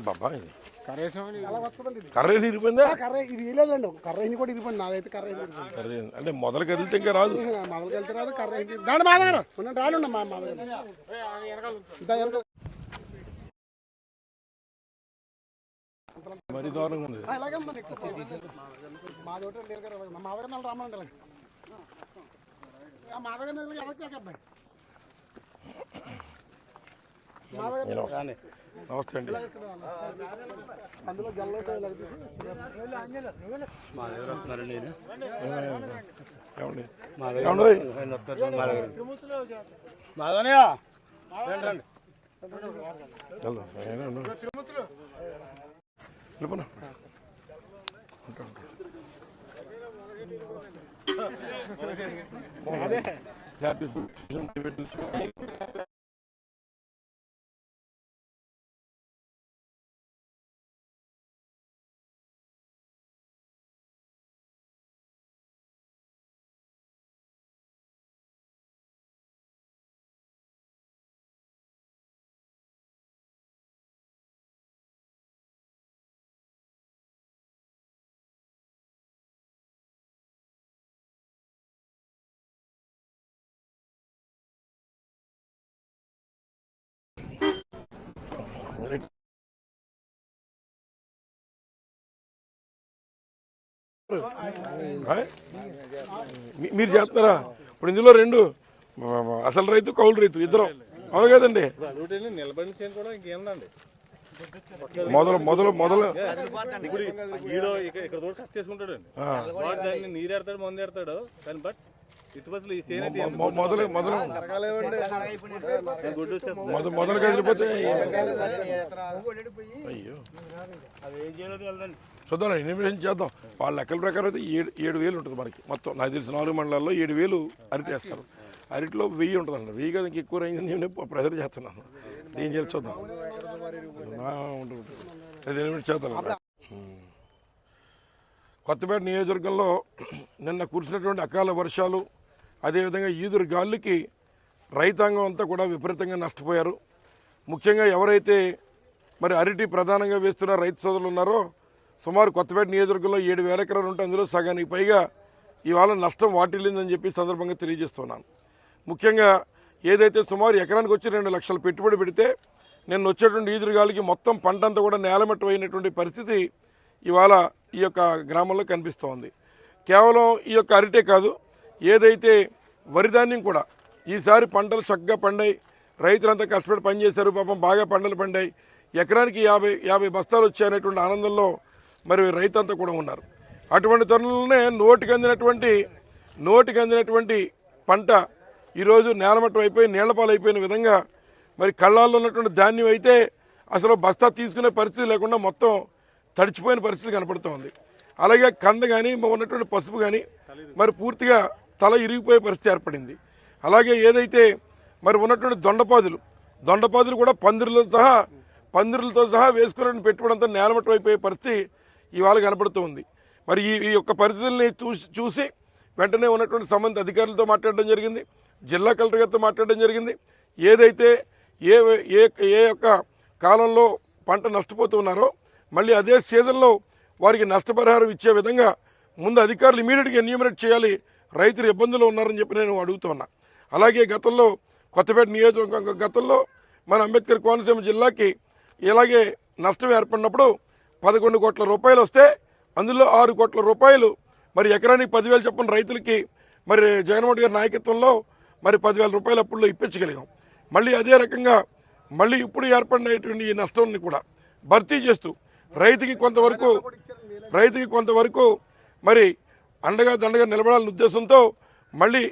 బాబా ఇది కర్రే ఇరిపోయిందా కర్రే ఇది లేదండి కర్ర అయిన కూడా ఇరిపోయింది నాదైతే కర్ర కర్రే అంటే మొదలు కదిలితే ఇంకా రాదు మొదలు కలితే రాదు కర్ర దాని మా దగ్గర మా మా మరి దూరంగా ఉంది మా దగ్గర రామనండి నమస్తే. అండి. వెళ్ళిపోనా? ఉంటా, ఉంటా. Happy birthday. మీరు చేస్తున్నారా? ఇప్పుడు ఇందులో రెండు. అసలు రైతు కౌలు రైతు ఇద్దరు. అవును కదండి. మొదలు మొదలు మొదలు. ఇక్కడ చేసుకుంటాడు నీరు ఎడతాడు మందు ఎడతాడు కానీ బట్ మొదలు మొదలు గుడ్డు వచ్చేస్తుంది మొదలు మొదలు కదిలిపోతే అయ్యో చూద్దాం ఇన్వెస్టిగేషన్ చేద్దాం వాళ్ళ లెక్కల ప్రకారం అయితే ఏడు ఏడు వేలు ఉంటుంది మనకి మొత్తం నాకు తెలిసిన నాలుగు మండలాల్లో ఏడు వేలు అరటి వేస్తారు అరటిలో వెయ్యి ఉంటుంది అండి వెయ్యి కదా ఇంక ఎక్కువ అయింది నేను ప్రెజర్ చేస్తున్నాను ఏం చేయాలి చూద్దాం ఉంటుంది, చేద్దాం. కొత్తపేట నియోజకవర్గంలో నిన్న కురిసినటువంటి అకాల వర్షాలు అదేవిధంగా ఈదురు గాలికి రైతాంగం అంతా కూడా విపరీతంగా నష్టపోయారు. ముఖ్యంగా ఎవరైతే మరి అరటి ప్రధానంగా వేస్తున్న రైతు సోదరులు ఉన్నారో సుమారు కొత్తపేట నియోజకవర్గంలో ఏడు వేల ఎకరాలు ఉంటే అందులో సగానికి పైగా ఇవాళ నష్టం వాటిల్లిందని చెప్పి సందర్భంగా తెలియజేస్తున్నాను. ముఖ్యంగా ఏదైతే సుమారు ఎకరానికి వచ్చి రెండు లక్షల పెట్టుబడి పెడితే నిన్న వచ్చేటువంటి ఈదురుగాలికి మొత్తం పంట అంతా కూడా నేలమట్టం అయినటువంటి పరిస్థితి ఇవాళ ఈ యొక్క గ్రామంలో కనిపిస్తోంది. కేవలం ఈ యొక్క అరిటే కాదు ఏదైతే వరి ధాన్యం కూడా ఈసారి పంటలు చక్కగా పండాయి. రైతులంతా కష్టపడి పనిచేశారు. పాపం బాగా పంటలు పండాయి. ఎకరానికి యాభై యాభై బస్తాలు వచ్చాయనేటువంటి ఆనందంలో మరి రైతంతా కూడా ఉన్నారు. అటువంటి తరుణంలోనే నోటికి అందినటువంటి నోటికి అందినటువంటి పంట ఈరోజు నేలమట్టం అయిపోయి నీళ్ళపాలు అయిపోయిన విధంగా మరి కళ్ళాల్లో ఉన్నటువంటి ధాన్యం అయితే అసలు బస్తా తీసుకునే పరిస్థితి లేకుండా మొత్తం తడిచిపోయిన పరిస్థితి కనపడుతోంది. అలాగే కంద కానీ ఉన్నటువంటి పసుపు కానీ మరి పూర్తిగా తల ఇరిగిపోయే పరిస్థితి ఏర్పడింది. అలాగే ఏదైతే మరి ఉన్నటువంటి దొండపాదులు దొండపాదులు కూడా పందిరులతో సహా పందిరులతో సహా వేసుకున్న పెట్టుకోవడంతో నేలమట్టం అయిపోయే పరిస్థితి ఇవాళ కనపడుతూ ఉంది. మరి ఈ ఈ యొక్క పరిస్థితుల్ని చూసి చూసి వెంటనే ఉన్నటువంటి సంబంధిత అధికారులతో మాట్లాడడం జరిగింది. జిల్లా కలెక్టర్ గారితో మాట్లాడడం జరిగింది. ఏదైతే ఏ ఏ ఏ యొక్క కాలంలో పంట నష్టపోతున్నారో మళ్ళీ అదే సీజన్లో వారికి నష్టపరిహారం ఇచ్చే విధంగా ముందు అధికారులు ఇమీడియట్గా ఎన్యూమినేట్ చేయాలి రైతులు ఇబ్బందులు ఉన్నారని చెప్పి నేను అడుగుతున్నా అలాగే గతంలో కొత్తపేట నియోజకవర్గం గతంలో మన అంబేద్కర్ కోనసీమ జిల్లాకి ఇలాగే నష్టం ఏర్పడినప్పుడు పదకొండు కోట్ల రూపాయలు వస్తే అందులో ఆరు కోట్ల రూపాయలు మరి ఎకరానికి పదివేలు చొప్పున రైతులకి మరి జగన్మోహన్ గారి నాయకత్వంలో మరి పదివేల రూపాయలు అప్పుల్లో ఇప్పించగలిగాం. మళ్ళీ అదే రకంగా మళ్ళీ ఇప్పుడు ఏర్పడినటువంటి ఈ నష్టాన్ని కూడా భర్తీ చేస్తూ రైతుకి కొంతవరకు రైతుకి కొంతవరకు మరి అండగా దండగా నిలబడాలనే ఉద్దేశంతో మళ్ళీ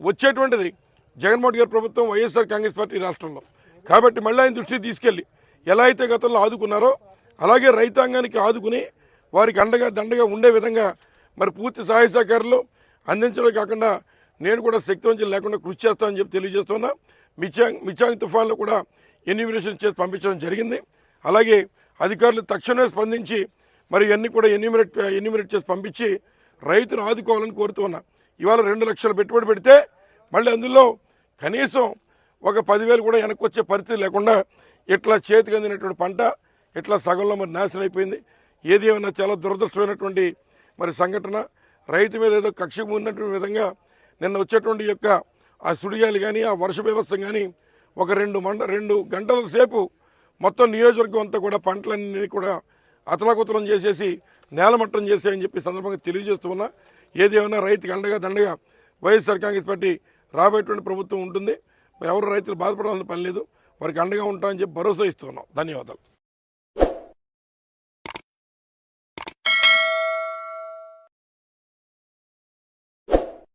వచ్చేటువంటిది జగన్మోహన్ గారి ప్రభుత్వం వైఎస్ఆర్ కాంగ్రెస్ పార్టీ రాష్ట్రంలో. కాబట్టి మళ్ళీ ఆయన దృష్టికి తీసుకెళ్ళి ఎలా అయితే గతంలో ఆదుకున్నారో అలాగే రైతాంగానికి ఆదుకుని వారికి అండగా దండగా ఉండే విధంగా మరి పూర్తి సహాయ సహకారాలు అందించడం కాకుండా నేను కూడా శక్తివంచం లేకుండా కృషి చేస్తానని చెప్పి తెలియజేస్తున్నా. మిచాంగ్ మిచాంగ్ తుఫాన్లో కూడా ఎన్యూమినేషన్ చేసి పంపించడం జరిగింది. అలాగే అధికారులు తక్షణమే స్పందించి మరి ఇవన్నీ కూడా ఎన్యూమినేట్ ఎన్యూమినేట్ చేసి పంపించి రైతును ఆదుకోవాలని కోరుతున్నా ఇవాళ రెండు లక్షలు పెట్టుబడి పెడితే మళ్ళీ అందులో కనీసం ఒక పదివేలు కూడా వెనక్కి వచ్చే పరిస్థితి లేకుండా ఇట్లా చేతికి అందినటువంటి పంట ఇట్లా సగంలో మరి నాశనం అయిపోయింది ఏది ఏమైనా చాలా దురదృష్టమైనటువంటి మరి సంఘటన రైతు మీద ఏదో కక్ష ఉన్నటువంటి విధంగా నిన్న వచ్చేటువంటి యొక్క ఆ సుడిగాలు కానీ ఆ వర్ష వ్యవస్థ కానీ ఒక రెండు మండ రెండు గంటల సేపు మొత్తం నియోజకవర్గం అంతా కూడా పంటలన్నీ కూడా అతలాకుతలం చేసేసి నేలమట్టం చేసాయని చెప్పి సందర్భంగా తెలియజేస్తూ ఉన్నా. ఏదేమైనా రైతుకి అండగా దండగా వైఎస్ఆర్ కాంగ్రెస్ పార్టీ రాబోయేటువంటి ప్రభుత్వం ఉంటుంది. మరి ఎవరు రైతులు బాధపడాలని పని లేదు. వారికి అండగా ఉంటామని చెప్పి భరోసా ఇస్తున్నాం ధన్యవాదాలు.